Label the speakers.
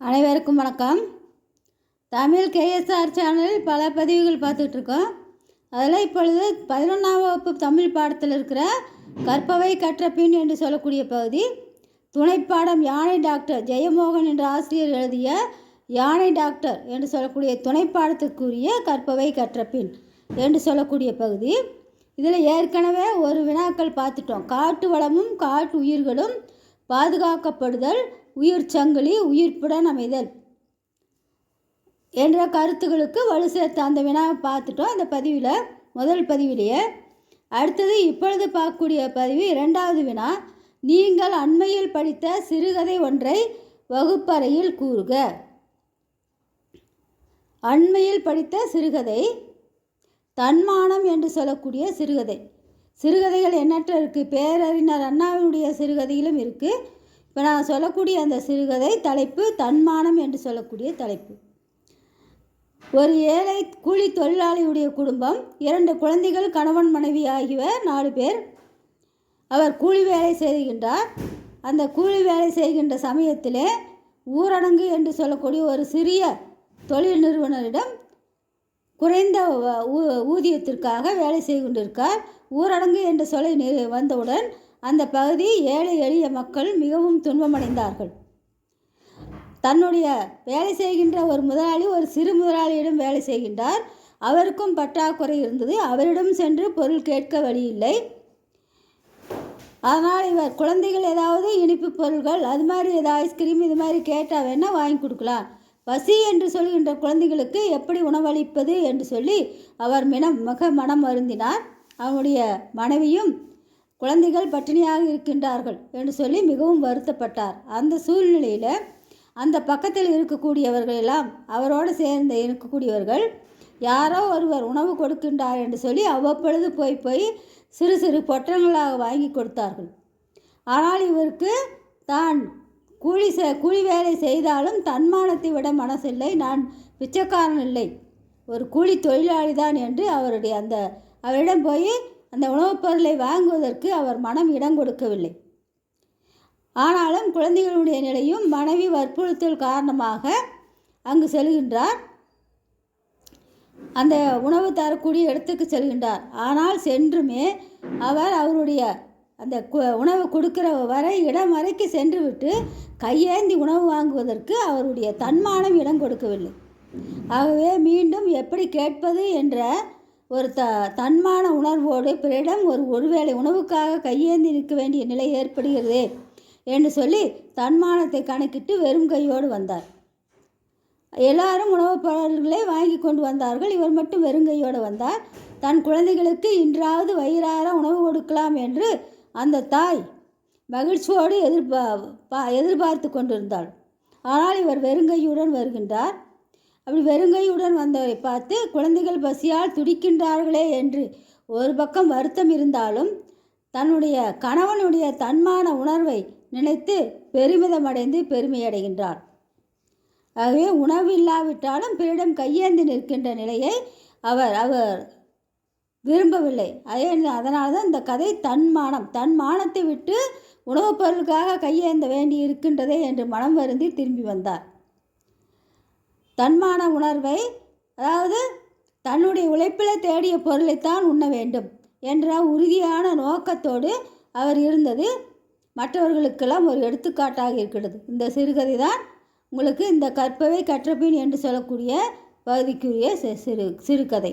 Speaker 1: அனைவருக்கும் வணக்கம். தமிழ் கேஎஸ்ஆர் சேனலில் பல பதிவுகள் பார்த்துட்டு இருக்கோம் அதில் இப்பொழுது பதினொன்றாம் வகுப்பு தமிழ் பாடத்தில் இருக்கிற கற்பவை கற்றபின் என்று சொல்லக்கூடிய பகுதி துணைப்பாடம் யானை டாக்டர் ஜெயமோகன் என்ற ஆசிரியர் எழுதிய யானை டாக்டர் என்று சொல்லக்கூடிய துணைப்பாடத்துக்குரிய கற்பவை கற்றபின் என்று சொல்லக்கூடிய பகுதி. இதில் ஏற்கனவே ஒரு வினாக்கள் பார்த்துட்டோம். காட்டு வளமும் காட்டு உயிர்களும் பாதுகாக்கப்படுதல் உயிர் சங்கிலி உயிர்ப்புடன் அமைதல் என்ற கருத்துகளுக்கு வலு சேர்த்து அந்த வினாவை பார்த்துட்டோம். அந்த பதிவில் முதல் பதிவிலேயே அடுத்தது இப்பொழுது பார்க்கக்கூடிய பதிவு இரண்டாவது வினா நீங்கள் அண்மையில் படித்த சிறுகதை ஒன்றை வகுப்பறையில் கூறுக. அண்மையில் படித்த சிறுகதை தன்மானம் என்று சொல்லக்கூடிய சிறுகதை. சிறுகதைகள் எண்ணற்ற இருக்குது பேரறிஞர் அண்ணாவினுடைய சிறுகதையிலும் இருக்குது இப்போ நான் சொல்லக்கூடிய அந்த சிறுகதை தலைப்பு தன்மானம் என்று சொல்லக்கூடிய தலைப்பு. ஒரு ஏழை கூலி தொழிலாளியுடைய குடும்பம் இரண்டு குழந்தைகள் கணவன் மனைவி ஆகியவர் நாலு பேர். அவர் கூலி வேலை செய்கின்றார். அந்த கூலி வேலை செய்கின்ற சமயத்திலே ஊரடங்கு என்று சொல்லக்கூடிய ஒரு சிறிய தொழில் நிறுவனரிடம் குறைந்த ஊ- ஊதியத்திற்காக வேலை செய்து கொண்டிருக்கார். ஊரடங்கு என்ற சொல்லை வந்தவுடன் அந்த பகுதி ஏழை எளிய மக்கள் மிகவும் துன்பமடைந்தார்கள். தன்னுடைய வேலை செய்கின்ற ஒரு முதலாளி ஒரு சிறு முதலாளியிடம் வேலை செய்கின்றார். அவருக்கும் பற்றாக்குறை இருந்தது. அவரிடம் சென்று பொருள் கேட்க வழியில்லை அதனால் இவர் குழந்தைகள் ஏதாவது இனிப்பு பொருள்கள் அது மாதிரி ஏதாவது ஐஸ்கிரீம் இது மாதிரி கேட்டால் வேணால் வாங்கி கொடுக்கலாம். பசி என்று சொல்கின்ற குழந்தைகளுக்கு எப்படி உணவளிப்பது என்று சொல்லி அவர் மினம் மிக மனம் வருந்தினார். அவனுடைய மனைவியும் குழந்தைகள் பட்டினியாக இருக்கின்றார்கள் என்று சொல்லி மிகவும் வருத்தப்பட்டார். அந்த சூழ்நிலையில் அந்த பக்கத்தில் இருக்கக்கூடியவர்கள் எல்லாம் அவரோடு சேர்ந்து இருக்கக்கூடியவர்கள் யாரோ ஒருவர் உணவு கொடுக்கின்றார் என்று சொல்லி அவ்வப்பொழுது போய் போய் சிறு சிறு பொட்டங்களாக வாங்கி கொடுத்தார்கள். ஆனால் இவருக்கு தான் கூலி செ கூலி வேலை செய்தாலும் தன்மானத்தை விட மனசில்லை. நான் பிச்சைக்காரன் இல்லை. ஒரு கூலி தொழிலாளி தான் என்று அவருடைய அந்த அவரிடம் போய் அந்த உணவுப் பொருளை வாங்குவதற்கு அவர் மனம் இடம் கொடுக்கவில்லை. ஆனாலும் குழந்தைகளுடைய நிலையும் மனைவி வற்புறுத்தல் காரணமாக அங்கு செல்கின்றார். அந்த உணவு தரக்கூடிய இடத்துக்கு செல்கின்றார். ஆனால் சென்றுமே அவர் அவருடைய அந்த கு- உணவு கொடுக்கிற வரை இடம் வரைக்கு சென்று விட்டு கையேந்தி உணவு வாங்குவதற்கு அவருடைய தன்மானம் இடம் கொடுக்கவில்லை. ஆகவே மீண்டும் எப்படி கேட்பது என்ற ஒரு த தன்மான உணர்வோடு பிறரிடம் ஒரு ஒருவேளை உணவுக்காக கையேந்தி நிற்க வேண்டிய நிலை ஏற்படுகிறதே என்று சொல்லி தன்மானத்தை கணக்கிட்டு வெறும் கையோடு வந்தார். எல்லாரும் உணவுப் பொருள்களை வாங்கி கொண்டு வந்தார்கள். இவர் மட்டும் வெறுங்கையோடு வந்தார். தன் குழந்தைகளுக்கு இன்றாவது வயிறார உணவு கொடுக்கலாம் என்று அந்த தாய் மகிழ்ச்சியோடு எதிர்பா பா- எதிர்பார்த்து கொண்டிருந்தாள். ஆனால் இவர் வெறுங்கையுடன் வருகின்றார். அப்படி வெறுங்கையுடன் வந்தவரை பார்த்து குழந்தைகள் பசியால் துடிக்கின்றார்களே என்று ஒரு பக்கம் வருத்தம் இருந்தாலும் தன்னுடைய கணவனுடைய தன்மான உணர்வை நினைத்து பெருமிதமடைந்து பெருமையடைகின்றார் ஆகவே உணவு இல்லாவிட்டாலும் பிறரிடம் கையேந்தி நிற்கின்ற நிலையை அவர் அவர் விரும்பவில்லை. அதே அதனால தான் இந்த கதை தன்மானம் தன் மானத்தை விட்டு உணவுப் பொருளுக்காக கையேந்த வேண்டி இருக்கின்றதே என்று மனம் வருந்தி திரும்பி வந்தார். தன்மான உணர்வை அதாவது தன்னுடைய உழைப்பில் தேடிய பொருளைத்தான் உண்ண வேண்டும் என்ற உறுதியான நோக்கத்தோடு அவர் இருந்தது. மற்றவர்களுக்கெல்லாம் ஒரு எடுத்துக்காட்டாக இருக்கிறது. இந்த சிறுகதை தான் உங்களுக்கு இந்த கற்பவை கற்றபின் என்று சொல்லக்கூடிய பகுதிக்குரிய சிறு சிறுகதை.